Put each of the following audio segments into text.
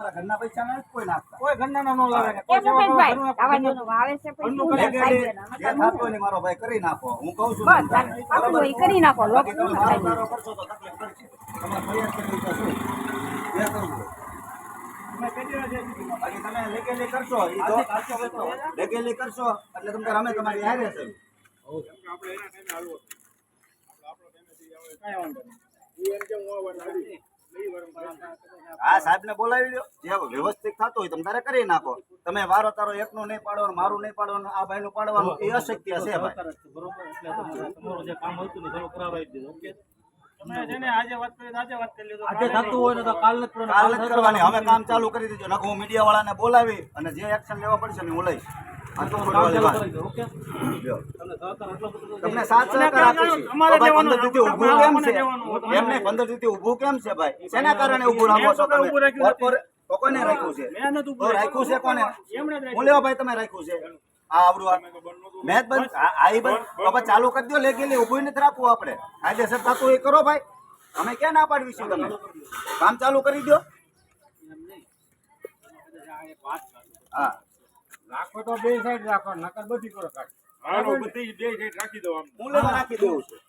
મારા ઘરના પૈસા ના કોઈ નાખતા કોઈ ઘરના ના નો. લાવે કોઈ આવા છે તમને ને? મારો ભાઈ કરી નાખો. હું કહું છું બસ, તમને. કરી નાખો, લોક તમે કરશો તમારે કઈ એટલે તમે અમે તમારી હારે વાંધો નહીં. આ સાહેબ ને બોલાવી લ્યો. જે વ્યવસ્થિત થતું હોય તમે તારે કરી નાખો. તમે વારો તારો એકનું નહીં પાડવાનું મારું નહીં પાડવાનું આ ભાઈ નું પાડવાનું એ અશક્ય છે ભાઈ. બરોબર એટલે તમારે તમારું જે કામ ચાલુ કરાવી દીધું ઓકે તમે છે ને આજે વાત કરી તો આજે વાત કરી લીધો આજે થતું હોય તો કાલ કરવાનું. કાલ નથી કરવાની. હવે કામ ચાલુ કરી દીધું. હું મીડિયા વાળાને બોલાવી અને જે એક્શન લેવા પડશે ને હું લઈશ. ચાલુ કરી દો ઓકે? ઉભું તમને સાત સહકાર પંદર કેમ છે? ભાઈ? શેના કારણે રાખો છો તમે? નથી. કોને રાખ્યું છે? મેં નતું તો રાખ્યું છે કોને? એમણે જ રાખ્યું. હું લેવા ભાઈ તમે રાખ્યું છે? આ આવડું આ. બંધ આ આ બંધ. તો ચાલુ કરી દો લેગેલી ઊભું નથી રાખવું આપણે. કાયદેસર થતું એ કરો ભાઈ. અમે ક્યાં ના પાડવી છે તમે? કામ ચાલુ કરી દો. હા. રાખો તો બે સાઈડ રાખો નકર બધી કરો કાઢી. હાલો બધી બે સાઈડ રાખી દો આમ. હું લેવા રાખી દઉં છું.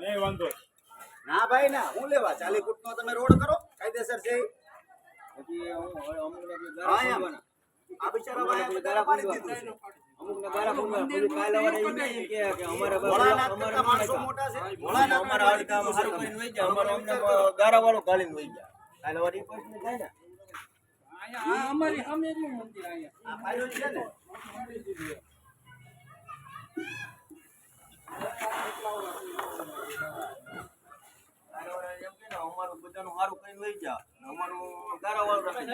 નહીં વાંધો ના ભાઈ ના હું લેવા. ચાલી ફૂટ નો તમે રોડ કરો કાયદેસર છે હા, એમ. આ બિચારા ભાઈ ગારા પાડી દીધું છે. ભોળાનાથ કરતા માણસો મોટા છે. ભોળાનાથ ને પાડી દીધું છે. જાય અમારી સામે રહ્યું મંદિર અહીંયા. આ ફાઇલો છે ને? અમારું બધાનું સારું કઈ લઈ જા. અમારું ગારાવાળું રાખી